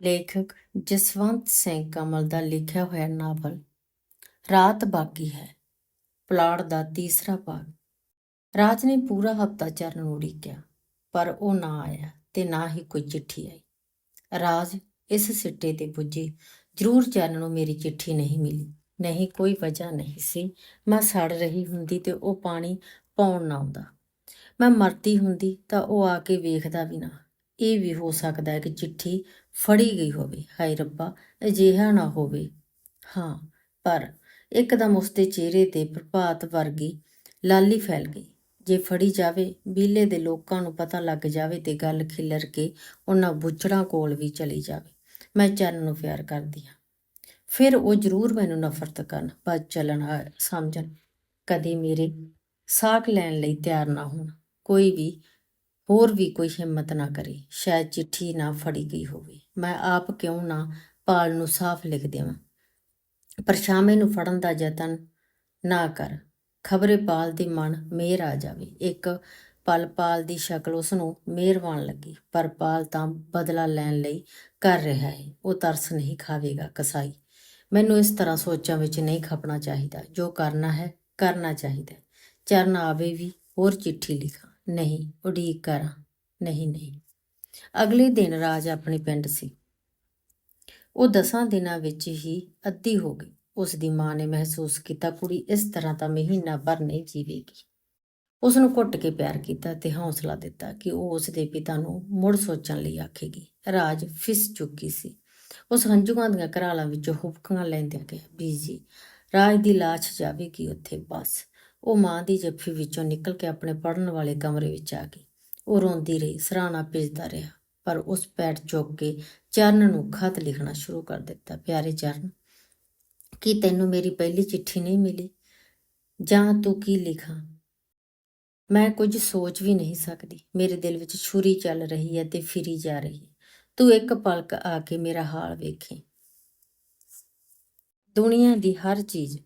ਲੇਖਕ ਜਸਵੰਤ ਸਿੰਘ ਕਮਲ ਦਾ ਲਿਖਿਆ ਹੋਇਆ ਨਾਵਲ, ਰਾਤ ਬਾਕੀ ਹੈ, ਪਲਾੜ ਦਾ ਤੀਸਰਾ ਭਾਗ। ਰਾਜ ਨੇ ਪੂਰਾ ਹਫਤਾ ਚਰਨ ਨੂੰ ਉਡੀਕਿਆ, ਪਰ ਉਹ ਨਾ ਆਇਆ ਤੇ ਨਾ ਹੀ ਕੋਈ ਚਿੱਠੀ ਆਈ। ਰਾਜ ਇਸ ਸਿੱਟੇ ਤੇ ਪੁੱਜੀ, ਜ਼ਰੂਰ ਚਰਨ ਨੂੰ ਮੇਰੀ ਚਿੱਠੀ ਨਹੀਂ ਮਿਲੀ, ਨਹੀਂ ਕੋਈ ਵਜ੍ਹਾ ਨਹੀਂ ਸੀ। ਮੈਂ ਸੜ ਰਹੀ ਹੁੰਦੀ ਤੇ ਉਹ ਪਾਣੀ ਪਾਉਣ ਨਾ ਆਉਂਦਾ। ਮੈਂ ਮਰਦੀ ਹੁੰਦੀ ਤਾਂ ਉਹ ਆ ਕੇ ਵੇਖਦਾ ਵੀ ਨਾ। ਇਹ ਵੀ ਹੋ ਸਕਦਾ ਹੈ ਕਿ ਚਿੱਠੀ ਫੜੀ ਗਈ ਹੋਵੇ, ਹਾਏ ਰੱਬਾ, ਅਜਿਹਾ ਨਾ ਹੋਵੇ। ਹਾਂ, ਪਰ ਇੱਕਦਮ ਉਸਦੇ ਚਿਹਰੇ ਤੇ ਪ੍ਰਭਾਤ ਵਰਗੀ ਲਾਲੀ ਫੈਲ ਗਈ। ਜੇ ਫੜੀ ਜਾਵੇ, ਬੀਲੇ ਦੇ ਲੋਕਾਂ ਨੂੰ ਪਤਾ ਲੱਗ ਜਾਵੇ ਤੇ ਗੱਲ ਖਿਲਰ ਕੇ ਉਹਨਾਂ ਬੁੱਚੜਾਂ ਕੋਲ ਵੀ ਚਲੀ ਜਾਵੇ। ਮੈਂ ਚਰਨ ਨੂੰ ਪਿਆਰ ਕਰਦੀ ਹਾਂ। ਫਿਰ ਉਹ ਜ਼ਰੂਰ ਮੈਨੂੰ ਨਫ਼ਰਤ ਕਰਨ ਬਸ ਚੱਲਣ ਆ- ਸਮਝਣ, ਕਦੇ ਮੇਰੇ ਸਾਕ ਲੈਣ ਲਈ ਤਿਆਰ ਨਾ ਹੋਣ। ਕੋਈ ਵੀ ਹੋਰ ਵੀ ਕੋਈ ਹਿੰਮਤ ਨਾ ਕਰੇ, ਸ਼ਾਇਦ ਚਿੱਠੀ ਨਾ ਫੜੀ ਗਈ ਹੋਵੇ। ਮੈਂ ਆਪ ਕਿਉਂ ਨਾ ਪਾਲ ਨੂੰ ਸਾਫ਼ ਲਿਖ ਦੇਵਾਂ? ਪਰ ਸ਼ਾਮੇ ਨੂੰ ਫੜਨ ਦਾ ਯਤਨ ਨਾ ਕਰ। ਖਬਰੇ ਪਾਲ ਦੀ ਮਨ ਮੇਰ ਆ ਜਾਵੇ। ਇੱਕ ਪਲ ਪਾਲ ਦੀ ਸ਼ਕਲ ਉਸ ਨੂੰ ਮਿਹਰਬਾਨ ਲੱਗੀ, ਪਰ ਪਾਲ ਤਾਂ ਬਦਲਾ ਲੈਣ ਲਈ ਕਰ ਰਿਹਾ ਹੈ। ਉਹ ਤਰਸ ਨਹੀਂ ਖਾਵੇਗਾ, ਕਸਾਈ। ਮੈਨੂੰ ਇਸ ਤਰ੍ਹਾਂ ਸੋਚਾਂ ਵਿੱਚ ਨਹੀਂ ਖਪਣਾ ਚਾਹੀਦਾ। ਜੋ ਕਰਨਾ ਹੈ, ਕਰਨਾ ਚਾਹੀਦਾ ਚਰਨ ਆਵੇ ਵੀ ਹੋਰ ਚਿੱਠੀ ਲਿਖਾਂ। ਨਹੀਂ, ਉਡੀਕ ਕਰਾਂ। ਨਹੀਂ ਨਹੀਂ। ਅਗਲੇ ਦਿਨ ਰਾਜ ਆਪਣੇ ਪਿੰਡ ਸੀ। ਉਹ ਦਸਾਂ ਦਿਨਾਂ ਵਿੱਚ ਹੀ ਅੱਧੀ ਹੋ ਗਈ। ਉਸ ਦੀ ਮਾਂ ਨੇ ਮਹਿਸੂਸ ਕੀਤਾ, ਕੁੜੀ ਇਸ ਤਰ੍ਹਾਂ ਤਾਂ ਮਹੀਨਾ ਭਰ ਨਹੀਂ ਜੀਵੇਗੀ। ਉਸ ਨੂੰ ਘੁੱਟ ਕੇ ਪਿਆਰ ਕੀਤਾ ਤੇ ਹੌਸਲਾ ਦਿੱਤਾ ਕਿ ਉਹ ਉਸ ਦੇ ਪਿਤਾ ਨੂੰ ਮੁੜ ਸੋਚਣ ਲਈ ਆਖੇਗੀ। ਰਾਜ ਫਿਸ ਚੁੱਕੀ ਸੀ। ਉਸ ਹੰਝੂਆਂ ਦੀਆਂ ਘਰਾਲਾਂ ਵਿੱਚੋਂ ਹੁਬਕੀਆਂ ਲੈਂਦਿਆਂ ਕਿਹਾ, ਬੀਜੀ, ਰਾਜ ਦੀ ਲਾਸ਼ ਜਾਵੇਗੀ ਉੱਥੇ, ਬਸ। ਉਹ ਮਾਂ ਦੀ ਜੱਫੀ ਵਿੱਚੋਂ ਨਿਕਲ ਕੇ ਆਪਣੇ ਪੜਨ ਵਾਲੇ ਕਮਰੇ ਵਿੱਚ ਆ ਗਈ। ਉਹ ਰੋਂਦੀ ਰਹੀ, ਸਰਾਣਾ ਭਿੱਜਦਾ ਰਿਹਾ, ਪਰ ਉਸ ਪੈਰ ਚੁੱਕ ਕੇ ਚਰਨ ਨੂੰ ਖਤ ਲਿਖਣਾ ਸ਼ੁਰੂ ਕਰ ਦਿੱਤਾ, ਪਿਆਰੇ ਚਰਨ, ਕੀ ਤੈਨੂੰ ਮੇਰੀ ਪਹਿਲੀ ਚਿੱਠੀ ਨਹੀਂ ਮਿਲੀ? ਜਾਂ ਤੂੰ ਕੀ ਲਿਖਾਂ? ਮੈਂ ਕੁਝ ਸੋਚ ਵੀ ਨਹੀਂ ਸਕਦੀ। ਮੇਰੇ ਦਿਲ ਵਿੱਚ ਛੁਰੀ ਚੱਲ ਰਹੀ ਹੈ ਤੇ ਫਿਰੀ ਜਾ ਰਹੀ ਹੈ। ਤੂੰ ਇੱਕ ਪਲਕ ਆ ਕੇ ਮੇਰਾ ਹਾਲ ਵੇਖੇ। ਦੁਨੀਆ ਦੀ ਹਰ ਚੀਜ਼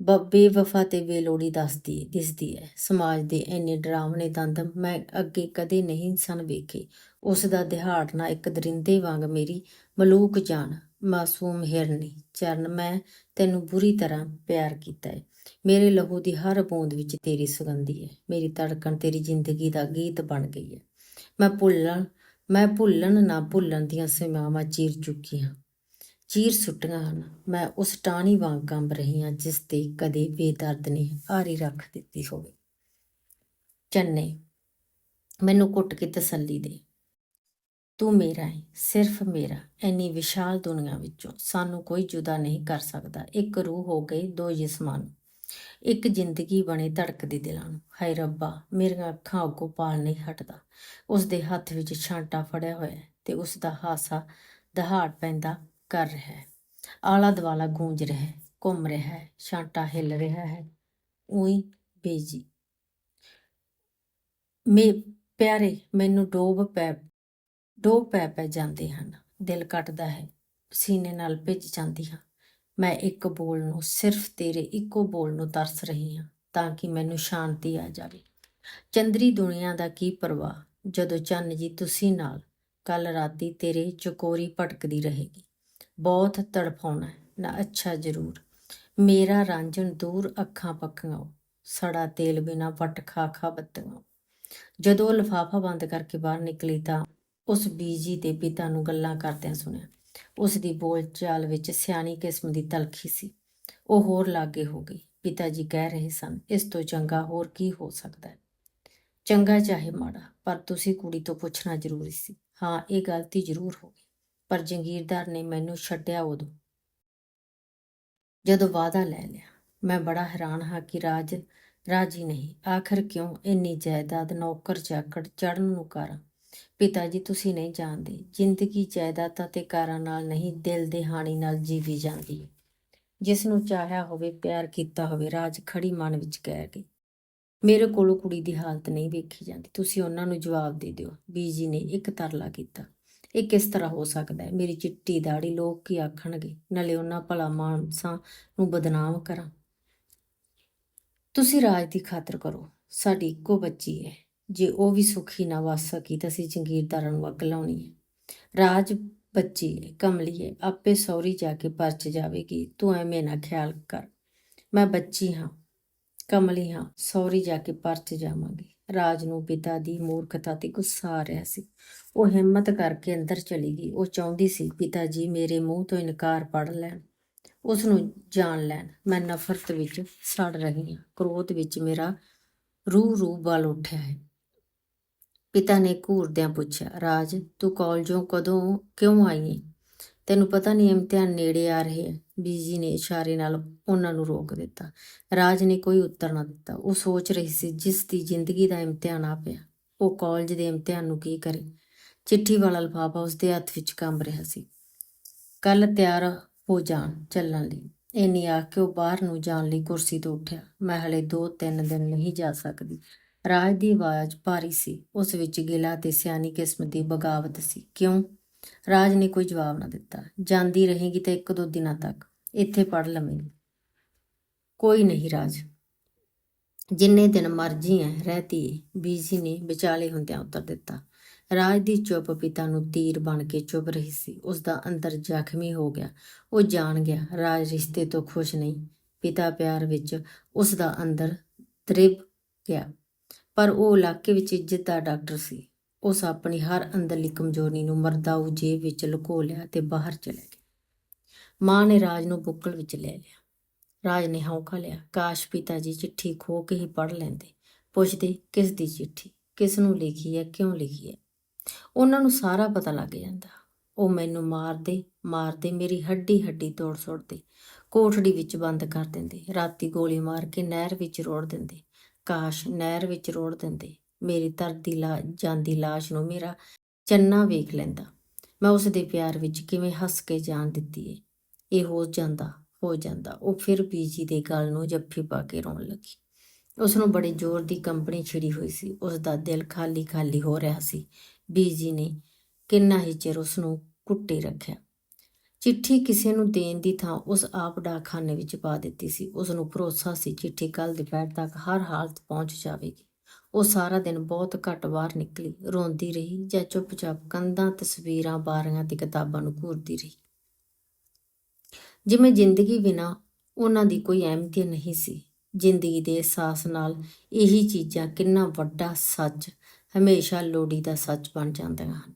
ਬੇਵਫਾ ਤੇ ਬੇਲੋੜੀ ਦੱਸਦੀ, ਦਿਸਦੀ ਹੈ ਸਮਾਜ ਦੇ ਇੰਨੇ ਡਰਾਵਣੇ ਦੰਦ ਮੈਂ ਅੱਗੇ ਕਦੇ ਨਹੀਂ ਸਨ ਵੇਖੇ। ਉਸ ਦਾ ਦਿਹਾੜਨਾ ਇੱਕ ਦਰਿੰਦੇ ਵਾਂਗ ਮੇਰੀ ਮਲੂਕ ਜਾਨ, ਮਾਸੂਮ ਹਿਰਨੀ ਚਰਨ ਮੈਂ ਤੈਨੂੰ ਬੁਰੀ ਤਰ੍ਹਾਂ ਪਿਆਰ ਕੀਤਾ ਹੈ ਮੇਰੇ ਲਹੂ ਦੀ ਹਰ ਬੂੰਦ ਵਿੱਚ ਤੇਰੀ ਸੁਗੰਧੀ ਹੈ ਮੇਰੀ ਧੜਕਣ ਤੇਰੀ ਜ਼ਿੰਦਗੀ ਦਾ ਗੀਤ ਬਣ ਗਈ ਹੈ ਮੈਂ ਭੁੱਲਣ ਮੈਂ ਭੁੱਲਣ ਨਾ ਭੁੱਲਣ ਦੀਆਂ ਸੀਮਾਵਾਂ ਚੀਰ ਚੁੱਕੀ ਹਾਂ ਚੀਰ ਸੁੱਟੀਆਂ ਹਨ। ਮੈਂ ਉਸ ਟਾਹਣੀ ਵਾਂਗ ਕੰਬ ਰਹੀ ਹਾਂ, ਜਿਸ ਤੇ ਕਦੇ ਬੇਦਰਦ ਨੇ ਆਰੀ ਰੱਖ ਦਿੱਤੀ ਹੋਵੇ। ਚੰਨੇ, ਮੈਨੂੰ ਘੁੱਟ ਕੇ ਤਸੱਲੀ ਦੇ। ਤੂੰ ਮੇਰਾ ਹੈ ਸਿਰਫ ਮੇਰਾ। ਐਨੀ ਵਿਸ਼ਾਲ ਦੁਨੀਆ ਵਿੱਚੋਂ ਸਾਨੂੰ ਕੋਈ ਜੁਦਾ ਨਹੀਂ ਕਰ ਸਕਦਾ। ਇੱਕ ਰੂਹ ਹੋ ਗਈ ਦੋ ਜਿਸਮਾਂ ਨੂੰ। ਇੱਕ ਜ਼ਿੰਦਗੀ ਬਣੇ ਧੜਕਦੇ ਦਿਲਾਂ ਨੂੰ। ਹਾਏ ਰੱਬਾ, ਮੇਰੀਆਂ ਅੱਖਾਂ ਅੱਗੋਂ ਪਾਲ ਨਹੀਂ ਹਟਦਾ। ਉਸ ਦੇ ਹੱਥ ਵਿੱਚ ਛਾਂਟਾ ਫੜਿਆ ਹੋਇਆ ਤੇ ਉਸ ਦਾ ਹਾਸਾ ਦਹਾੜ ਪੈਂਦਾ ਕਰ ਰਿਹਾ ਹੈ। ਆਲਾ ਦਵਾਲਾ ਗੂੰਜ ਰਿਹਾ ਹੈ, ਘੁੰਮ ਰਿਹਾ ਹੈ, ਛਾਂਟਾ ਹਿੱਲ ਰਿਹਾ ਹੈ। ਉਹੀ ਬੇਜੀ। ਮੇ ਪਿਆਰੇ, ਮੈਨੂੰ ਡੋਬ ਪੈ ਡੋਬ ਪੈ ਪੈ ਜਾਂਦੇ ਹਨ। ਦਿਲ ਕੱਟਦਾ ਹੈ, ਸੀਨੇ ਨਾਲ ਭਿੱਜ ਜਾਂਦੀ ਹਾਂ। ਮੈਂ ਇੱਕ ਬੋਲ ਨੂੰ, ਸਿਰਫ ਤੇਰੇ ਇੱਕੋ ਬੋਲ ਨੂੰ ਤਰਸ ਰਹੀ ਹਾਂ, ਤਾਂ ਕਿ ਮੈਨੂੰ ਸ਼ਾਂਤੀ ਆ ਜਾਵੇ। ਚੰਦਰੀ ਦੁਨੀਆ ਦਾ ਕੀ ਪਰਵਾਹ, ਜਦੋਂ ਚੰਨ ਜੀ ਤੁਸੀਂ ਨਾਲ ਕੱਲ ਰਾਤੀ ਤੇਰੇ ਚਕੋਰੀ ਭਟਕਦੀ ਰਹੇਗੀ। ਬਹੁਤ ਤੜਫਾਉਣਾ ਨਾ, ਅੱਛਾ ਜ਼ਰੂਰ। ਮੇਰਾ ਰਾਂਝਣ ਦੂਰ ਅੱਖਾਂ ਪੱਕੀਆਂ ਸੜਾ ਤੇਲ ਬਿਨਾ ਵਟ ਖਾ ਖਾ ਬੱਤੀਆਂ ਜਦੋਂ ਲਫਾਫਾ ਬੰਦ ਕਰਕੇ ਬਾਹਰ ਨਿਕਲੀ ਤਾਂ ਉਸ ਬੀਜੀ ਦੇ ਪਿਤਾ ਨੂੰ ਗੱਲਾਂ ਕਰਦਿਆਂ ਸੁਣਿਆ। ਉਸ ਦੀ ਬੋਲਚਾਲ ਵਿੱਚ ਸਿਆਣੀ ਕਿਸਮ ਦੀ ਤਲਖੀ ਸੀ। ਉਹ ਹੋਰ ਲਾਗੇ ਹੋ ਗਈ। ਪਿਤਾ ਜੀ ਕਹਿ ਰਹੇ ਸਨ, ਇਸ ਤੋਂ ਚੰਗਾ ਹੋਰ ਕੀ ਹੋ ਸਕਦਾ ਹੈ? ਚੰਗਾ ਚਾਹੇ ਮਾੜਾ, ਪਰ ਤੁਸੀਂ ਕੁੜੀ ਤੋਂ ਪੁੱਛਣਾ ਜ਼ਰੂਰੀ ਸੀ। ਹਾਂ, ਇਹ ਗਲਤੀ ਜ਼ਰੂਰ ਹੋ ਗਈ। ਪਰ ਜੰਗੀਰਦਾਰ ਨੇ ਮੈਨੂੰ ਛੱਡਿਆ ਉਦੋਂ। ਜਦੋਂ ਵਾਅਦਾ ਲੈ ਲਿਆ, ਮੈਂ ਬੜਾ ਹੈਰਾਨ ਹਾਂ ਕਿ ਰਾਜ ਰਾਜੀ ਨਹੀਂ। ਆਖਰ ਕਿਉਂ ਇੰਨੀ ਜਾਇਦਾਦ ਨੌਕਰ ਚਾਕੜ ਚੜਨ ਨੂੰ ਕਾਰਾਂ? ਪਿਤਾ ਜੀ, ਤੁਸੀਂ ਨਹੀਂ ਜਾਣਦੇ। ਜ਼ਿੰਦਗੀ ਜਾਇਦਾਦਾਂ ਤੇ ਕਾਰਾਂ ਨਾਲ ਨਹੀਂ, ਦਿਲ ਦੇ ਹਾਣੀ ਨਾਲ ਜੀਵੀ ਜਾਂਦੀ ਹੈ। ਜਿਸ ਨੂੰ ਚਾਹਿਆ ਹੋਵੇ, ਪਿਆਰ ਕੀਤਾ ਹੋਵੇ, ਰਾਜ ਖੜੀ ਮਨ ਵਿੱਚ ਕਹਿ ਗਈ। ਮੇਰੇ ਕੋਲੋਂ ਕੁੜੀ ਦੀ ਹਾਲਤ ਨਹੀਂ ਵੇਖੀ ਜਾਂਦੀ। ਤੁਸੀਂ ਉਹਨਾਂ ਨੂੰ ਜਵਾਬ ਦੇ ਦਿਓ। ਬੀਜੀ ਨੇ ਇੱਕ ਤਰਲਾ ਕੀਤਾ। ਇਹ ਕਿਸ ਤਰ੍ਹਾਂ ਹੋ ਸਕਦਾ ਹੈ? ਮੇਰੀ ਚਿੱਟੀ ਦਾੜੀ ਲੋਕ ਕੀ ਆਖਣਗੇ? ਨਾਲੇ ਉਹਨਾਂ ਭਲਾ ਮਾਨਸਾਂ ਨੂੰ ਬਦਨਾਮ ਕਰਾਂ। ਤੁਸੀਂ ਰਾਜ ਦੀ ਖਾਤਰ ਕਰੋ। ਸਾਡੀ ਇੱਕੋ ਬੱਚੀ ਹੈ। ਜੇ ਉਹ ਵੀ ਸੁਖੀ ਨਾ ਵਸ ਸਕੀ ਤਾਂ ਅਸੀਂ ਜੰਗੀਰਦਾਰਾਂ ਨੂੰ ਅੱਗ ਲਾਉਣੀ ਹੈ। ਰਾਜ ਬੱਚੀ ਹੈ, ਕਮਲੀ ਏ ਆਪੇ ਸੌਰੀ ਜਾ ਕੇ ਪਰਚ ਜਾਵੇਗੀ। ਤੂੰ ਐਵੇਂ ਨਾ ਖਿਆਲ ਕਰ। ਮੈਂ ਬੱਚੀ ਹਾਂ, ਕਮਲੀ ਹਾਂ। ਸੌਰੀ ਜਾ ਕੇ ਪਰਚ ਜਾਵਾਂਗੀ। ਰਾਜ ਨੂੰ, ਪਿਤਾ ਦੀ ਮੂਰਖਤਾ ਤੇ ਗੁੱਸਾ ਆ ਰਿਹਾ ਸੀ। ਉਹ ਹਿੰਮਤ ਕਰਕੇ ਅੰਦਰ ਚਲੀ ਗਈ। ਉਹ ਚਾਹੁੰਦੀ ਸੀ, ਪਿਤਾ ਜੀ, ਮੇਰੇ ਮੂੰਹ ਤੋਂ ਇਨਕਾਰ ਪੜ ਲੈਣ, ਉਸ ਨੂੰ ਜਾਣ ਲੈਣ। ਮੈਂ ਨਫ਼ਰਤ ਵਿੱਚ ਸੜ ਰਹੀ ਹਾਂ। ਕ੍ਰੋਧ ਵਿੱਚ ਮੇਰਾ ਰੂਹ ਰੂਹ ਬਲ ਉੱਠਿਆ ਹੈ। ਪਿਤਾ ਨੇ ਘੂਰਦਿਆਂ ਪੁੱਛਿਆ, ਰਾਜ, ਤੂੰ ਕਾਲਜੋਂ ਕਦੋਂ ਕਿਉਂ ਆਈ ਤੈਨੂੰ ਪਤਾ ਨਹੀਂ ਇਮਤਿਹਾਨ ਨੇੜੇ ਆ ਰਹੇ ਹੈ ਬੀਜੀ ਨੇ ਇਸ਼ਾਰੇ ਨਾਲ ਉਹਨਾਂ ਨੂੰ ਰੋਕ ਦਿੱਤਾ। ਰਾਜ ਨੇ ਕੋਈ ਉੱਤਰ ਨਾ ਦਿੱਤਾ। ਉਹ ਸੋਚ ਰਹੀ ਸੀ, ਜਿਸ ਦੀ ਜ਼ਿੰਦਗੀ ਦਾ ਇਮਤਿਹਾਨ ਆ ਪਿਆ। ਉਹ ਕਾਲਜ ਦੇ ਇਮਤਿਹਾਨ ਨੂੰ ਕੀ ਕਰੇ? ਚਿੱਠੀ ਵਾਲਾ ਲਿਫਾਫਾ ਉਸਦੇ ਹੱਥ ਵਿੱਚ ਕੰਬ ਰਿਹਾ ਸੀ। ਕੱਲ ਤਿਆਰ ਹੋ ਜਾਣ ਚੱਲਣ ਲਈ। ਇੰਨੀ ਆਖ ਕੇ ਉਹ ਬਾਹਰ ਨੂੰ ਜਾਣ ਲਈ ਕੁਰਸੀ ਤੋਂ ਉੱਠਿਆ। ਮੈਂ ਹਲੇ 2-3 ਦਿਨ ਨਹੀਂ ਜਾ ਸਕਦੀ। ਰਾਜ ਦੀ ਆਵਾਜ਼ ਭਾਰੀ ਸੀ। ਉਸ ਵਿੱਚ ਗਿਲਾ ਤੇ ਸਿਆਣੀ ਕਿਸਮ ਦੀ ਬਗਾਵਤ ਸੀ। ਕਿਉਂ? ਰਾਜ ਨੇ ਕੋਈ ਜਵਾਬ ਨਾ ਦਿੱਤਾ। ਜਾਂਦੀ ਰਹੇਗੀ ਤੇ ਇੱਕ ਦੋ ਦਿਨਾਂ ਤੱਕ। ਇੱਥੇ ਪੜ ਲਵੇਂਗੀ ਕੋਈ ਨਹੀਂ ਰਾਜ। ਜਿੰਨੇ ਦਿਨ ਮਰਜ਼ੀ ਹੈ ਰਹਤੀ, ਬੀਜੀ ਨੇ ਵਿਚਾਲੇ ਹੁੰਦਿਆਂ ਉੱਤਰ ਦਿੱਤਾ। ਰਾਜ ਦੀ ਚੁੱਪ ਪਿਤਾ ਨੂੰ ਤੀਰ ਬਣ ਕੇ ਚੁੱਭ ਰਹੀ ਸੀ। ਉਸ ਦਾ ਅੰਦਰ ਜ਼ਖਮੀ ਹੋ ਗਿਆ। ਉਹ ਜਾਣ ਗਿਆ, ਰਾਜ ਰਿਸ਼ਤੇ ਤੋਂ ਖੁਸ਼ ਨਹੀਂ। ਪਿਤਾ ਪਿਆਰ ਵਿੱਚ ਉਸ ਦਾ ਅੰਦਰ ਤ੍ਰਿਪ ਗਿਆ। ਪਰ ਉਹ ਇਲਾਕੇ ਵਿੱਚ ਇੱਜ਼ਤ ਦਾ ਡਾਕਟਰ ਸੀ। ਉਸ ਆਪਣੀ ਹਰ ਅੰਦਰਲੀ ਕਮਜ਼ੋਰੀ ਨੂੰ ਮਰਦਾਊ ਜੇਬ ਵਿੱਚ ਲੁਕੋ ਲਿਆ ਤੇ ਬਾਹਰ ਚਲੇ ਗਿਆ ਮਾਂ ਨੇ ਰਾਜ ਨੂੰ ਬੁੱਕਲ ਵਿੱਚ ਲੈ ਲਿਆ। ਰਾਜ ਨੇ ਹੌਂਕਾ ਲਿਆ, ਕਾਸ਼ ਪਿਤਾ ਜੀ ਚਿੱਠੀ ਖੋ ਕੇ ਹੀ ਪੜ ਲੈਂਦੇ। ਪੁੱਛਦੇ, ਕਿਸ ਦੀ ਚਿੱਠੀ? ਕਿਸ ਨੂੰ ਲਿਖੀ ਹੈ, ਕਿਉਂ ਲਿਖੀ ਹੈ? ਉਹਨਾਂ ਨੂੰ ਸਾਰਾ ਪਤਾ ਲੱਗ ਜਾਂਦਾ। ਉਹ ਮੈਨੂੰ ਮਾਰਦੇ ਮਾਰਦੇ, ਮੇਰੀ ਹੱਡੀ ਹੱਡੀ ਤੋੜ ਸੁੱਟਦੇ। ਕੋਠੜੀ ਵਿੱਚ ਬੰਦ ਕਰ ਦਿੰਦੇ। ਰਾਤੀ ਗੋਲੀ ਮਾਰ ਕੇ ਨਹਿਰ ਵਿੱਚ ਰੋੜ ਦਿੰਦੇ। ਕਾਸ਼ ਨਹਿਰ ਵਿੱਚ ਰੋੜ ਦਿੰਦੇ। ਮੇਰੀ ਤਰਦੀ ਲਾ ਜਾਂਦੀ ਲਾਸ਼ ਨੂੰ ਮੇਰਾ ਚੰਨਾ ਵੇਖ ਲੈਂਦਾ। ਮੈਂ ਉਸ ਦੇ ਪਿਆਰ ਵਿੱਚ ਕਿਵੇਂ ਹੱਸ ਕੇ ਜਾਨ ਦਿੱਤੀ ਏ। ਇਹ ਹੋ ਜਾਂਦਾ ਹੋ ਜਾਂਦਾ। ਉਹ ਫਿਰ ਬੀਜੀ ਦੇ ਗਲ ਨੂੰ ਜੱਫੀ ਪਾ ਕੇ ਰੋਣ ਲੱਗੀ। ਉਸ ਨੂੰ ਬੜੇ ਜ਼ੋਰ ਦੀ ਕੰਪਨੀ ਛਿੜੀ ਹੋਈ ਸੀ। ਉਸ ਦਾ ਦਿਲ ਖਾਲੀ ਖਾਲੀ ਹੋ ਰਿਹਾ ਸੀ। ਬੀਜੀ ਨੇ ਕਿੰਨਾ ਹੀ ਚਿਰ ਉਸ ਨੂੰ ਕੁੱਟੇ ਰੱਖਿਆ। ਚਿੱਠੀ ਕਿਸੇ ਨੂੰ ਦੇਣ ਦੀ ਥਾਂ ਉਸ ਆਪ ਡਾਕਖਾਨੇ ਵਿੱਚ ਪਾ ਦਿੱਤੀ ਸੀ। ਉਸ ਨੂੰ ਭਰੋਸਾ ਸੀ, ਚਿੱਠੀ ਕੱਲ ਦੁਪਹਿਰ ਤੱਕ ਹਰ ਹਾਲਤ ਪਹੁੰਚ ਜਾਵੇਗੀ। ਉਹ ਸਾਰਾ ਦਿਨ ਬਹੁਤ ਘੱਟ ਬਾਹਰ ਨਿਕਲੀ, ਰੋਂਦੀ ਰਹੀ ਜਾਂ ਚੁੱਪਚਾਪ ਕੰਧਾਂ, ਤਸਵੀਰਾਂ, ਬਾਰੀਆਂ ਤੇ ਕਿਤਾਬਾਂ ਨੂੰ ਘੂਰਦੀ ਰਹੀ। ਜਿਵੇਂ ਜ਼ਿੰਦਗੀ ਬਿਨਾ ਉਹਨਾਂ ਦੀ ਕੋਈ ਅਹਿਮੀਅਤ ਨਹੀਂ ਸੀ, ਜ਼ਿੰਦਗੀ ਦੇ ਅਹਿਸਾਸ ਨਾਲ ਇਹੀ ਚੀਜ਼ਾਂ ਕਿੰਨਾ ਵੱਡਾ ਸੱਚ ਹਮੇਸ਼ਾ ਲੋੜੀ ਦਾ ਸੱਚ ਬਣ ਜਾਂਦੀਆਂ ਹਨ।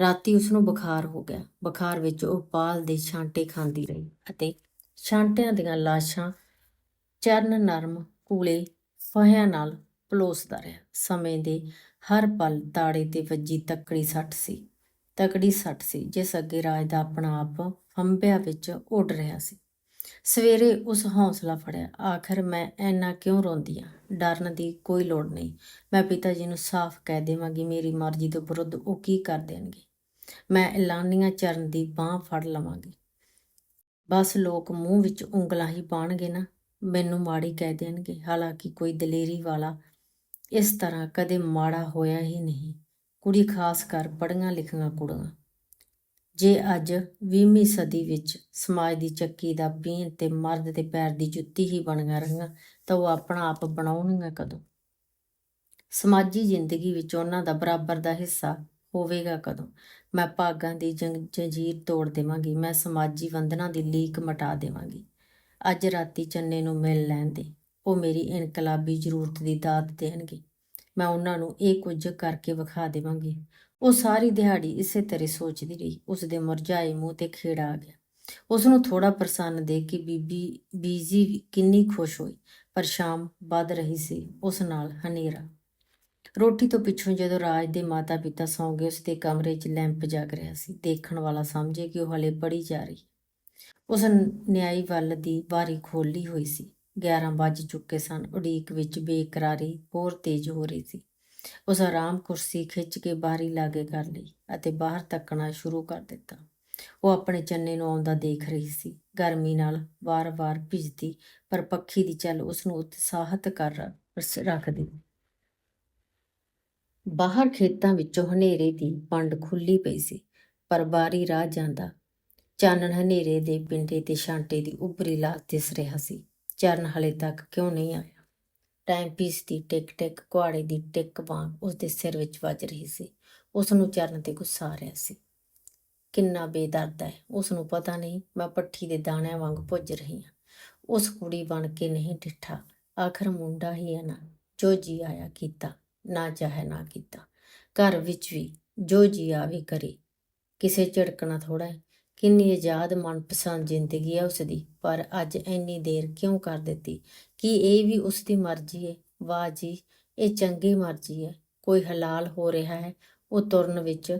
ਰਾਤੀ ਉਸ ਨੂੰ ਬੁਖਾਰ ਹੋ ਗਿਆ, ਬੁਖਾਰ ਵਿੱਚ ਉਹ ਪਾਲ ਦੇ ਛਾਂਟੇ ਖਾਂਦੀ ਰਹੀ ਅਤੇ ਛਾਂਟਿਆਂ ਦੀਆਂ ਲਾਸ਼ਾਂ ਚਰਨ ਨਰਮ, ਕੂਲੇ ਫਹਿਆਂ ਨਾਲ ਪਲੋਸਦਾ ਰਿਹਾ। ਸਮੇਂ ਦੇ ਹਰ ਪਲ ਤਾੜੇ ਤੇ ਵੱਜੀ ਤਕੜੀ ਸੱਟ ਸੀ। ਤਕੜੀ ਸੱਟ ਸੀ, ਜਿਸ ਅੱਗੇ ਰਾਜ ਦਾ ਆਪਣਾ ਆਪ ਹੰਬਿਆ ਵਿੱਚ ਉੱਡ ਰਿਹਾ ਸੀ। ਸਵੇਰੇ ਉਸ ਹੌਸਲਾ ਫੜਿਆ, ਆਖਰ ਮੈਂ ਐਨਾ ਕਿਉਂ ਰੋਂਦੀ ਆ? ਡਰਨ ਦੀ ਕੋਈ ਲੋੜ ਨਹੀਂ। ਮੈਂ ਪਿਤਾ ਜੀ ਨੂੰ ਸਾਫ਼ ਕਹਿ ਦੇਵਾਂਗੀ, ਮੇਰੀ ਮਰਜ਼ੀ ਤੋਂ ਵਿਰੁੱਧ ਉਹ ਕੀ ਕਰ ਦੇਣਗੇ? ਮੈਂ ਐਲਾਨੀਆਂ ਚਰਨ ਦੀ ਬਾਹ ਫੜ ਲਵਾਂਗੀ। ਬਸ ਲੋਕ ਮੂੰਹ ਵਿੱਚ ਉਂਗਲਾਂ ਹੀ ਪਾਣਗੇ ਨਾ। ਮੈਨੂੰ ਮਾੜੀ ਕਹਿ ਦੇਣਗੇ, ਹਾਲਾਂਕਿ ਕੋਈ ਦਲੇਰੀ ਵਾਲਾ ਇਸ ਤਰ੍ਹਾਂ ਕਦੇ ਮਾੜਾ ਹੋਇਆ ਹੀ ਨਹੀਂ। ਕੁੜੀ ਖਾਸ ਕਰ ਪੜੀਆਂ ਲਿਖੀਆਂ ਕੁੜੀਆਂ। ਜੇ ਅੱਜ 20ਵੀਂ ਸਦੀ ਵਿੱਚ ਸਮਾਜ ਦੀ ਚੱਕੀ ਦਾ ਪੀਣ ਤੇ ਮਰਦ ਦੇ ਪੈਰ ਦੀ ਜੁੱਤੀ ਹੀ ਬਣੀਆਂ ਰਹੀਆਂ, ਤਾਂ ਉਹ ਆਪਣਾ ਆਪ ਬਣਾਉਣਗੀਆਂ ਕਦੋਂ? ਸਮਾਜੀ ਜ਼ਿੰਦਗੀ ਵਿੱਚ ਉਹਨਾਂ ਦਾ ਬਰਾਬਰ ਦਾ ਹਿੱਸਾ ਹੋਵੇਗਾ ਕਦੋਂ? ਮੈਂ ਭਾਗਾਂ ਦੀ ਜੰਗ- ਜੰਜੀਰ ਤੋੜ ਦੇਵਾਂਗੀ, ਮੈਂ ਸਮਾਜੀ ਬੰਧਨਾਂ ਦੀ ਲੀਕ ਮਟਾ ਦੇਵਾਂਗੀ। ਅੱਜ ਰਾਤੀ ਚੰਨੇ ਨੂੰ ਮਿਲ ਲੈਣ ਦੇ। ਉਹ ਮੇਰੀ ਇਨਕਲਾਬੀ ਜ਼ਰੂਰਤ ਦੀ ਦਾਤ ਦੇਣਗੇ। ਮੈਂ ਉਹਨਾਂ ਨੂੰ ਇਹ ਕੁਝ ਕਰਕੇ ਵਿਖਾ ਦੇਵਾਂਗੀ। ਉਹ ਸਾਰੀ ਦਿਹਾੜੀ ਇਸੇ ਤਰ੍ਹਾਂ ਸੋਚਦੀ ਰਹੀ। ਉਸ ਦੇ ਮੁਰਝਾਏ ਮੂੰਹ ਤੇ ਖੇੜਾ ਆ ਗਿਆ। ਉਸ ਨੂੰ ਥੋੜਾ ਪ੍ਰਸੰਨ ਦੇ ਕੇ ਬੀਬੀ, ਬੀਜੀ ਕਿੰਨੀ ਖੁਸ਼ ਹੋਈ। ਪਰ ਸ਼ਾਮ ਵੱਧ ਰਹੀ ਸੀ। ਉਸ ਨਾਲ ਹਨੇਰਾ। ਰੋਟੀ ਤੋਂ ਪਿੱਛੋਂ ਜਦੋਂ ਰਾਜ ਦੇ ਮਾਤਾ-ਪਿਤਾ ਸੌਂ ਗਏ ਉਸ ਦੇ ਕਮਰੇ 'ਚ ਲੈਂਪ ਜਗ ਰਿਹਾ ਸੀ। ਦੇਖਣ ਵਾਲਾ ਸਮਝੇ ਕਿ ਉਹ ਹਲੇ ਪੜੀ ਜਾ ਰਹੀ। ਉਸ ਨਿਆਈ ਵੱਲ ਦੀ ਬਾਰੀ ਖੋਲੀ ਹੋਈ ਸੀ। 11 ਵੱਜ ਚੁੱਕੇ ਸਨ। ਉਡੀਕ ਵਿੱਚ ਬੇਕਰਾਰੀ ਹੋਰ ਤੇਜ਼ ਹੋ ਰਹੀ ਸੀ। ਉਸ ਆਰਾਮ ਕੁਰਸੀ ਖਿੱਚ ਕੇ ਬਾਹਰੀ ਲਾਗੇ ਕਰ ਲਈ ਅਤੇ ਬਾਹਰ ਤੱਕਣਾ ਸ਼ੁਰੂ ਕਰ ਦਿੱਤਾ। ਉਹ ਆਪਣੇ ਚੰਨੇ ਨੂੰ ਆਉਂਦਾ ਦੇਖ ਰਹੀ ਸੀ। ਗਰਮੀ ਨਾਲ ਵਾਰ-ਵਾਰ ਭਿੱਜਦੀ, ਪਰ ਪੱਖੀ ਦੀ ਚੱਲ ਉਸ ਨੂੰ ਉਤਸ਼ਾਹਤ ਕਰ ਰੱਖਦੀ ਬਾਹਰ ਖੇਤਾਂ ਵਿੱਚੋਂ ਹਨੇਰੇ ਦੀ ਪੰਡ ਖੁੱਲੀ ਪਈ ਸੀ, ਪਰ ਬਾਰੀ ਰਾਹ ਜਾਂਦਾ। ਚਾਨਣ ਹਨੇਰੇ ਦੇ ਪਿੰਡੇ ਤੇ ਛਾਂਟੇ ਦੀ ਉਭਰੀ ਲਾਸ਼ ਦਿਸ ਰਿਹਾ ਸੀ। ਚਰਨ ਹਲੇ ਤੱਕ ਕਿਉਂ ਨਹੀਂ ਆਇਆ। ਟਾਈਮ ਪੀਸ ਦੀ ਟਿਕ ਟਿਕ, ਕੁਹਾੜੇ ਦੀ ਟਿਕ ਵਾਂਗ ਉਸ ਦੇ ਸਿਰ ਵਿੱਚ ਵੱਜ ਰਹੀ ਸੀ। ਉਸ ਨੂੰ ਚਰਨ ਤੇ ਗੁੱਸਾ ਆ ਰਿਹਾ ਸੀ। ਕਿੰਨਾ ਬੇਦਰਦ ਹੈ। ਉਸ ਨੂੰ ਪਤਾ ਨਹੀਂ, ਮੈਂ ਪੱਠੀ ਦੇ ਦਾਣਿਆਂ ਵਾਂਗ ਭੁੱਜ ਰਹੀ ਹਾਂ। ਉਸ ਕੁੜੀ ਬਣ ਕੇ ਨਹੀਂ ਡਿੱਠਾ। ਆਖਰ ਮੁੰਡਾ ਹੀ ਹੈ ਨਾ। ਜੋ ਜੀ ਆਇਆ ਕੀਤਾ, ਨਾ ਚਾਹੇ ਨਾ ਕੀਤਾ। ਘਰ ਵਿੱਚ ਵੀ ਜੋ ਜੀ ਆਵੇ ਕਰੇ। ਕਿਸੇ ਝਿੜਕਣਾ ਥੋੜਾ ਹੈ। ਕਿੰਨੀ ਆਜ਼ਾਦ ਮਨਪਸੰਦ ਜ਼ਿੰਦਗੀ ਹੈ ਉਸ ਦੀ ਪਰ ਅੱਜ ਇੰਨੀ ਦੇਰ ਕਿਉਂ ਕਰ ਦਿੱਤੀ? ਕੀ ਇਹ ਵੀ ਉਸ ਦੀ ਮਰਜ਼ੀ ਹੈ ਵਾਹ ਜੀ, ਇਹ ਚੰਗੀ ਮਰਜ਼ੀ ਹੈ ਕੋਈ ਹਲਾਲ ਹੋ ਰਿਹਾ ਹੈ, ਉਹ ਤੁਰਨ ਵਿੱਚ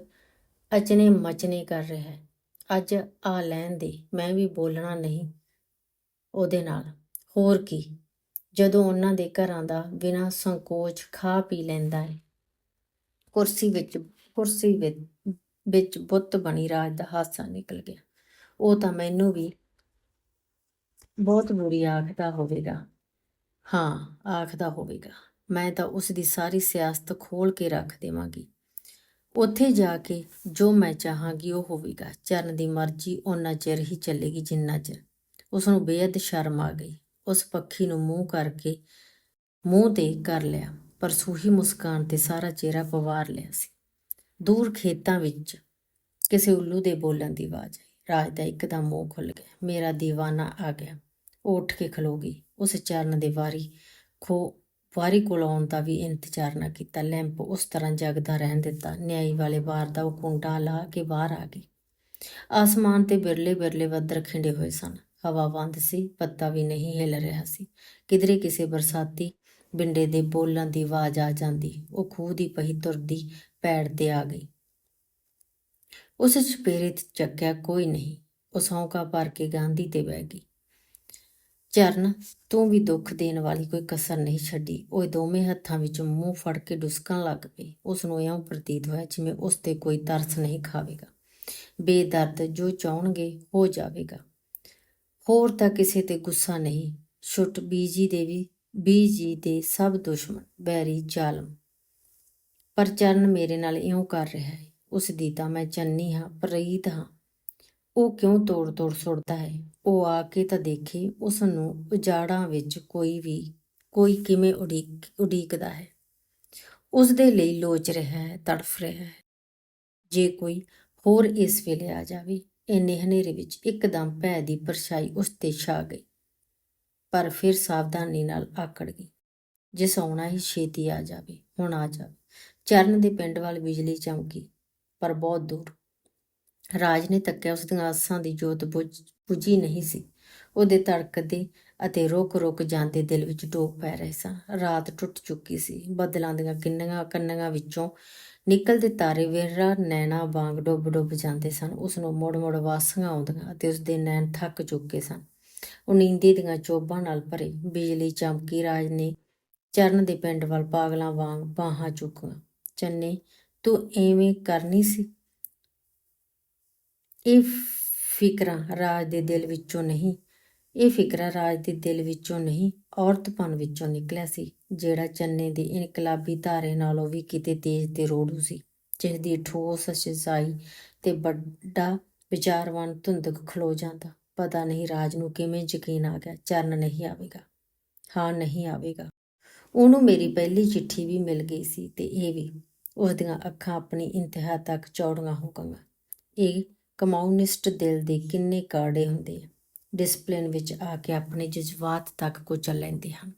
ਅਚਨੇ ਮਚਨੇ ਕਰ ਰਿਹਾ ਹੈ। ਅੱਜ ਆ ਲੈਣ ਦੇ, ਮੈਂ ਵੀ ਬੋਲਣਾ ਨਹੀਂ ਉਹਦੇ ਨਾਲ। ਹੋਰ ਕੀ? ਜਦੋਂ ਉਹਨਾਂ ਦੇ ਘਰਾਂ ਦਾ ਬਿਨਾਂ ਸੰਕੋਚ ਖਾ ਪੀ ਲੈਂਦਾ ਹੈ ਕੁਰਸੀ ਵਿੱਚ, ਕੁਰਸੀ ਵਿੱਚ ਬੁੱਤ ਬਣੀ ਰਾਜ ਦਾ ਹਾਸਾ ਨਿਕਲ ਗਿਆ। ਉਹ ਤਾਂ ਮੈਨੂੰ ਵੀ ਬਹੁਤ ਬੁਰੀ ਆਖਦਾ ਹੋਵੇਗਾ। ਹਾਂ, ਆਖਦਾ ਹੋਵੇਗਾ। ਮੈਂ ਤਾਂ ਉਸ ਦੀ ਸਾਰੀ ਸਿਆਸਤ ਖੋਲ ਕੇ ਰੱਖ ਦੇਵਾਂਗੀ। ਉੱਥੇ ਜਾ ਕੇ ਜੋ ਮੈਂ ਚਾਹਾਂਗੀ ਉਹ ਹੋਵੇਗਾ। ਚਰਨ ਦੀ ਮਰਜ਼ੀ ਓਨਾ ਚਿਰ ਹੀ ਚੱਲੇਗੀ ਜਿੰਨਾ ਚਿਰ। ਉਸ ਨੂੰ ਬੇਅਦ ਸ਼ਰਮ ਆ ਗਈ। ਉਸ ਪੱਖੀ ਨੂੰ ਮੂੰਹ ਕਰਕੇ ਮੂੰਹ ਤੇ ਕਰ ਲਿਆ। ਪਰ ਸੂਹੀ ਮੁਸਕਾਨ ਤੇ ਸਾਰਾ ਚਿਹਰਾ ਪਵਾਰ ਲਿਆ ਸੀ। ਦੂਰ ਖੇਤਾਂ ਵਿੱਚ ਕਿਸੇ ਉੱਲੂ ਦੇ ਬੋਲਣ ਦੀ ਆਵਾਜ਼ ਆਈ। ਰਾਜ ਦਾ ਇੱਕਦਮ ਮੂੰਹ ਖੁੱਲ ਗਿਆ। ਮੇਰਾ دیਵਾਨਾ ਆ ਗਿਆ। ਉਹ ਉੱਠ ਕੇ ਖਲੋ ਗਈ। ਉਸ ਚਰਨ ਦੇ ਵਾਰੀ ਖੋ, ਵਾਰੀ ਕੋਲ ਆਉਣ ਦਾ ਵੀ ਇੰਤਜ਼ਾਰ ਨਾ ਕੀਤਾ। ਲੈਂਪ ਉਸ ਤਰ੍ਹਾਂ ਜਗਦਾ ਰਹਿਣ ਦਿੱਤਾ। ਨਿਆਈ ਵਾਲੇ ਬਾਰ ਦਾ ਉਹ ਕੁੰਡਾ ਲਾ ਕੇ ਬਾਹਰ ਆ ਗਈ। ਆਸਮਾਨ ਤੇ ਬਿਰਲੇ ਬਿਰਲੇ ਬੱਦਲ ਖਿੰਡੇ ਹੋਏ ਸਨ। ਹਵਾ ਬੰਦ ਸੀ। ਪੱਤਾ ਵੀ ਨਹੀਂ ਹਿਲ ਰਿਹਾ ਸੀ। ਕਿਧਰੇ ਕਿਸੇ ਬਰਸਾਤੀ ਬਿੰਡੇ ਦੇ ਬੋਲਣ ਦੀ ਆਵਾਜ਼ ਆ ਜਾਂਦੀ। ਉਹ ਖੂਹ ਦੀ ਪਹੀ ਤੁਰਦੀ ਪੈੜ ਤੇ ਆ ਗਈ। ਉਸ ਚਪੇਰੇ ਤੇ ਚੱਕਿਆ ਕੋਈ ਨਹੀਂ। ਉਹ ਸੌਂਕਾ ਭਰ ਕੇ ਗਾਂਧੀ ਤੇ ਬਹਿ ਗਈ। ਚਰਨ, ਤੂੰ ਵੀ ਦੁੱਖ ਦੇਣ ਵਾਲੀ ਕੋਈ ਕਸਰ ਨਹੀਂ ਛੱਡੀ। ਉਹ ਦੋਵੇਂ ਹੱਥਾਂ ਵਿੱਚ ਮੂੰਹ ਫੜ ਕੇ ਡੁਸਕਣ ਲੱਗ ਪਈ ਉਸ ਨੂੰ ਇਉਂ ਪ੍ਰਤੀਤ ਹੋਇਆ ਜਿਵੇਂ ਉਸ ਤੇ ਕੋਈ ਤਰਸ ਨਹੀਂ ਖਾਵੇਗਾ। ਬੇਦਰਦ ਜੋ ਚਾਹਣਗੇ ਹੋ ਜਾਵੇਗਾ। ਹੋਰ ਤਾਂ ਕਿਸੇ ਤੇ ਗੁੱਸਾ ਨਹੀਂ। ਛੁੱਟ ਬੀਜੀ ਦੇ ਵੀ ਬੀਜੀ ਦੇ ਸਭ ਦੁਸ਼ਮਣ, ਬੈਰੀ ਜ਼ਾਲਮ। ਪਰ ਚਰਨ ਮੇਰੇ ਨਾਲ ਇਉਂ ਕਰ ਰਿਹਾ ਹੈ। ਉਸ ਦੀ ਤਾਂ ਮੈਂ ਚੰਨੀ ਹਾਂ, ਪ੍ਰੀਤ ਹਾਂ। ਉਹ ਕਿਉਂ ਤੋੜ ਤੋੜ ਸੁੱਟਦਾ ਹੈ? ਉਹ ਆ ਕੇ ਤਾਂ ਦੇਖੇ, ਉਸ ਨੂੰ ਉਜਾੜਾਂ ਵਿੱਚ ਕੋਈ ਵੀ, ਕੋਈ ਕਿਵੇਂ ਉਡੀਕ, ਉਡੀਕਦਾ ਹੈ। ਉਸ ਦੇ ਲਈ ਲੋਚ ਰਿਹਾ ਹੈ, ਤੜਫ ਰਿਹਾ ਹੈ। ਜੇ ਕੋਈ ਹੋਰ ਇਸ ਵੇਲੇ ਆ ਜਾਵੇ ਇੰਨੇ ਹਨੇਰੇ ਵਿੱਚ ਇੱਕਦਮ ਭੈ ਦੀ ਪਰਛਾਈ ਉਸ ਤੇ ਛਾ ਗਈ। ਪਰ ਫਿਰ ਸਾਵਧਾਨੀ ਨਾਲ ਆਕੜ ਗਈ। ਜਿਸ ਆਉਣਾ ਹੀ ਛੇਤੀ ਆ ਜਾਵੇ, ਹੁਣ ਆ ਜਾਵੇ। ਚਰਨ ਦੇ ਪਿੰਡ ਵੱਲ ਬਿਜਲੀ ਚਮਕੀ ਪਰ ਬਹੁਤ ਦੂਰ। ਰਾਜ ਨੇ ਤੱਕਿਆ ਉਸ ਦੀਆਂ ਆਸਾਂ ਦੀ ਜੋਤ ਬੁਝ- ਬੁਝੀ ਨਹੀਂ ਸੀ। ਉਹਦੇ ਧੜਕਦੇ ਅਤੇ ਰੁਕ ਰੁਕ ਜਾਂਦੇ ਦਿਲ ਵਿੱਚ ਡੋਬ ਪੈ ਰਹੇ ਸਨ। ਰਾਤ ਟੁੱਟ ਚੁੱਕੀ ਸੀ। ਬੱਦਲਾਂ ਦੀਆਂ ਕਿੰਨੀਆਂ ਕੰਨੀਆਂ ਵਿੱਚੋਂ ਨਿਕਲਦੇ ਤਾਰੇ ਵੇਰਾ ਨੈਣਾ ਵਾਂਗ ਡੁੱਬ ਡੁੱਬ ਜਾਂਦੇ ਸਨ। ਉਸ ਨੂੰ ਮੁੜ ਮੁੜ ਵਾਸੀਆਂ ਆਉਂਦੀਆਂ ਅਤੇ ਉਸ ਦੇ ਨੈਣ ਥੱਕ ਚੁੱਕੇ ਸਨ। ਉਹ ਨੀਂਦੇ ਦੀਆਂ ਚੋਬਾਂ ਨਾਲ ਭਰੇ ਬਿਜਲੀ ਚਮਕੀ ਰਾਜ ਨੇ ਚਰਨ ਦੇ ਪਿੰਡ ਵੱਲ ਪਾਗਲਾਂ ਵਾਂਗ ਬਾਹਾਂ ਚੁੱਕੀਆਂ। ਚੰਨੇ ਤੂੰ ਐਵੇਂ ਕਰਨੀ ਸੀ? ਇਹ ਫਿਕਰਾਂ ਰਾਜ ਦੇ ਦਿਲ ਵਿੱਚੋਂ ਨਹੀਂ, ਇਹ ਫਿਕਰਾਂ ਰਾਜ ਦੇ ਦਿਲ ਵਿੱਚੋਂ ਨਹੀਂ, ਔਰਤਪਨ ਵਿੱਚੋਂ ਨਿਕਲਿਆ ਸੀ, ਜਿਹੜਾ ਚੰਨੇ ਦੀ ਇਨਕਲਾਬੀ ਧਾਰੇ ਨਾਲੋਂ ਵੀ ਕਿਤੇ ਤੇਜ਼ ਤੇ ਰੋੜੂ ਸੀ ਜਿਸ ਦੀ ਠੋਸ ਸਚਾਈ ਤੇ ਵੱਡਾ ਵਿਚਾਰਵਾਨ ਧੁੰਦਕ ਖਲੋ ਜਾਂਦਾ। ਪਤਾ ਨਹੀਂ ਰਾਜ ਨੂੰ ਕਿਵੇਂ ਯਕੀਨ ਆ ਗਿਆ, ਚਰਨ ਨਹੀਂ ਆਵੇਗਾ, ਹਾਂ ਨਹੀਂ ਆਵੇਗਾ। ਉਹਨੂੰ ਮੇਰੀ ਪਹਿਲੀ ਚਿੱਠੀ ਵੀ ਮਿਲ ਗਈ ਸੀ ਤੇ ਇਹ ਵੀ, ਉਸ ਦੀਆਂ ਅੱਖਾਂ ਆਪਣੀ ਇੰਤਹਾ ਤੱਕ ਚੌੜੀਆਂ ਹੋ ਗਈਆਂ। ਇਹ ਕਮਾਊਨਿਸਟ ਦਿਲ ਦੇ ਕਿੰਨੇ ਕਾੜੇ ਹੁੰਦੇ ਆ, ਡਿਸਪਲਿਨ ਵਿੱਚ ਆ ਕੇ ਆਪਣੇ ਜਜ਼ਬਾਤ ਤੱਕ ਕੁਚਲ ਲੈਂਦੇ ਹਨ।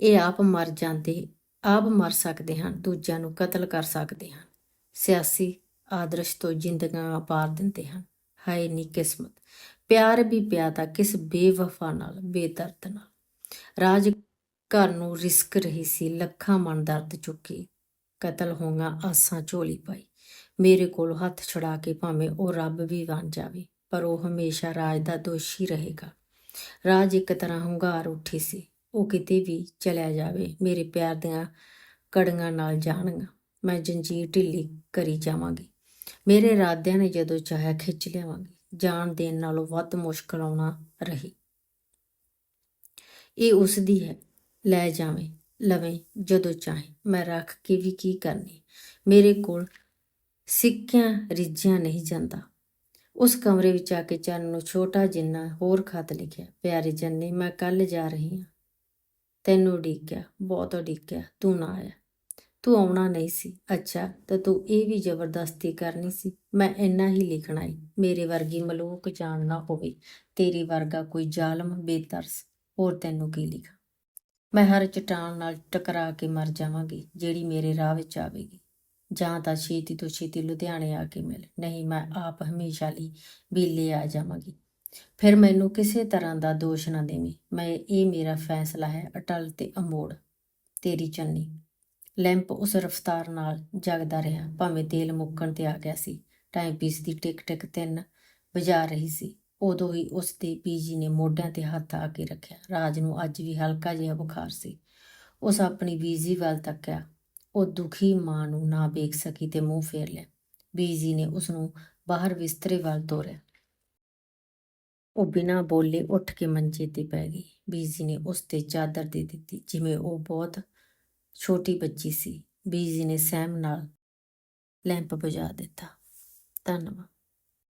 ਇਹ ਆਪ ਮਰ ਜਾਂਦੇ, ਆਪ ਮਰ ਸਕਦੇ ਹਨ, ਦੂਜਿਆਂ ਨੂੰ ਕਤਲ ਕਰ ਸਕਦੇ ਹਨ। ਸਿਆਸੀ ਆਦਰਸ਼ ਤੋਂ ਜ਼ਿੰਦਗੀਆਂ ਪਾਰ ਦਿੰਦੇ ਹਨ। ਹਾਏ ਨੀ ਕਿਸਮਤ, ਪਿਆਰ ਵੀ ਪਿਆ ਤਾਂ ਕਿਸ ਬੇਵਫਾ ਨਾਲ, ਬੇਦਰਦ ਨਾਲ। ਰਾਜ ਘਰ ਨੂੰ ਰਿਸਕ ਰਹੀ ਸੀ, ਲੱਖਾਂ ਮਨ ਦਰਦ ਚੁੱਕੀ। ਕਤਲ ਹੋਗਾ, ਆਸਾਂ ਝੋਲੀ ਪਾਈ। ਮੇਰੇ ਕੋਲ ਹੱਥ ਛੁਡਾ ਕੇ ਭਾਵੇਂ ਉਹ ਰੱਬ ਵੀ ਬਣ ਜਾਵੇ, ਪਰ ਉਹ ਹਮੇਸ਼ਾ ਰਾਜ ਦਾ ਦੋਸ਼ੀ ਰਹੇਗਾ। ਰਾਜ ਇੱਕ ਤਰ੍ਹਾਂ ਹੰਗਾਰ ਉੱਠੀ ਸੀ। ਉਹ ਕਿਤੇ ਵੀ ਚਲਿਆ ਜਾਵੇ, ਮੇਰੇ ਪਿਆਰ ਦੀਆਂ ਕੜੀਆਂ ਨਾਲ ਜਾਣਗਾ। ਮੈਂ ਜੰਜੀਰ ਢਿੱਲੀ ਕਰੀ ਜਾਵਾਂਗੀ। ਮੇਰੇ ਇਰਾਦਿਆਂ ਨੇ ਜਦੋਂ ਚਾਹਿਆ ਖਿੱਚ ਲਿਆਵਾਂਗੀ। ਜਾਣ ਦੇਣ ਨਾਲੋਂ ਵੱਧ ਮੁਸ਼ਕਲ ਆਉਣਾ ਰਹੀ। ਇਹ ਉਸ ਦੀ ਹੈ। ਲੈ ਜਾਵੇਂ, ਲਵੇਂ ਜਦੋਂ ਚਾਹੇ। ਮੈਂ ਰੱਖ ਕੇ ਵੀ ਕੀ ਕਰਨੀ? ਮੇਰੇ ਕੋਲ ਸਿੱਕਿਆਂ ਰਿੱਝਿਆ ਨਹੀਂ ਜਾਂਦਾ। ਉਸ ਕਮਰੇ ਵਿੱਚ ਆ ਕੇ ਚੰਨ ਨੂੰ ਛੋਟਾ ਜਿੰਨਾ ਹੋਰ ਖਤ ਲਿਖਿਆ, ਪਿਆਰੇ ਜੰਨੇ ਮੈਂ ਕੱਲ ਜਾ ਰਹੀ ਹਾਂ। ਤੈਨੂੰ ਉਡੀਕਿਆ, ਬਹੁਤ ਉਡੀਕਿਆ, ਤੂੰ ਨਾ ਆਇਆ। ਤੂੰ ਆਉਣਾ ਨਹੀਂ ਸੀ। ਅੱਛਾ, ਤਾਂ ਤੂੰ ਇਹ ਵੀ ਜ਼ਬਰਦਸਤੀ ਕਰਨੀ ਸੀ। ਮੈਂ ਇੰਨਾ ਹੀ ਲਿਖਣਾ ਈ। ਮੇਰੇ ਵਰਗੀ ਮਲੂਕ ਜਾਣ ਨਾ ਹੋਵੇ। ਤੇਰੀ ਵਰਗਾ ਕੋਈ ਜ਼ਾਲਮ, ਬੇਤਰਸ, ਹੋਰ ਤੈਨੂੰ ਕੀ ਲਿਖਾਂ? ਮੈਂ ਹਰ ਚਟਾਨ ਨਾਲ ਟਕਰਾ ਕੇ ਮਰ ਜਾਵਾਂਗੀ, ਜਿਹੜੀ ਮੇਰੇ ਰਾਹ ਵਿੱਚ ਆਵੇਗੀ। ਜਾਂ ਤਾਂ ਛੇਤੀ ਤੋਂ ਛੇਤੀ ਲੁਧਿਆਣੇ ਆ ਕੇ ਮਿਲ, ਨਹੀਂ ਮੈਂ ਆਪ ਹਮੇਸ਼ਾ ਲਈ ਬੀਲੇ ਆ ਜਾਵਾਂਗੀ। ਫਿਰ ਮੈਨੂੰ ਕਿਸੇ ਤਰ੍ਹਾਂ ਦਾ ਦੋਸ਼ ਨਾ ਦੇਵੀਂ। ਮੈਂ, ਇਹ ਮੇਰਾ ਫੈਸਲਾ ਹੈ, ਅਟਲ ਤੇ ਅਮੋੜ। ਤੇਰੀ ਚੰਨੀ ਲੈਂਪ ਉਸ ਰਫ਼ਤਾਰ ਨਾਲ ਜਗਦਾ ਰਿਹਾ, ਭਾਵੇਂ ਤੇਲ ਮੁੱਕਣ ਤੇ ਆ ਗਿਆ ਸੀ। ਟਾਈਮ ਪੀਸ ਦੀ ਟਿਕ ਟਿਕ ਤਿੰਨ ਵਜਾ ਰਹੀ ਸੀ। ਉਦੋਂ ਹੀ ਉਸ ਦੇ ਬੀਜੀ ਨੇ ਮੋਢਿਆਂ ਤੇ ਹੱਥ ਆ ਕੇ ਰੱਖਿਆ। ਰਾਜ ਨੂੰ ਅੱਜ ਵੀ ਹਲਕਾ ਜਿਹਾ ਬੁਖਾਰ ਸੀ। ਉਸ ਆਪਣੀ ਬੀਜੀ ਵੱਲ ਤੱਕਿਆ। ਉਹ ਦੁਖੀ ਮਾਂ ਨੂੰ ਨਾ ਵੇਖ ਸਕੀ ਤੇ ਮੂੰਹ ਫੇਰ ਲਿਆ। ਬੀਜੀ ਨੇ ਉਸ ਨੂੰ ਬਾਹਰ ਬਿਸਤਰੇ ਵੱਲ ਤੋਰਿਆ। ਉਹ ਬਿਨਾਂ ਬੋਲੇ ਉੱਠ ਕੇ ਮੰਜੇ ਤੇ ਪੈ ਗਈ। ਬੀਜੀ ਨੇ ਉਸ ਤੇ ਚਾਦਰ ਦੇ ਦਿੱਤੀ, ਜਿਵੇਂ ਉਹ ਬਹੁਤ ਛੋਟੀ ਬੱਚੀ ਸੀ। ਬੀਜੀ ਨੇ ਸਹਿਮ ਨਾਲ ਲੈਂਪ ਬੁਝਾ ਦਿੱਤਾ। ਧੰਨਵਾਦ।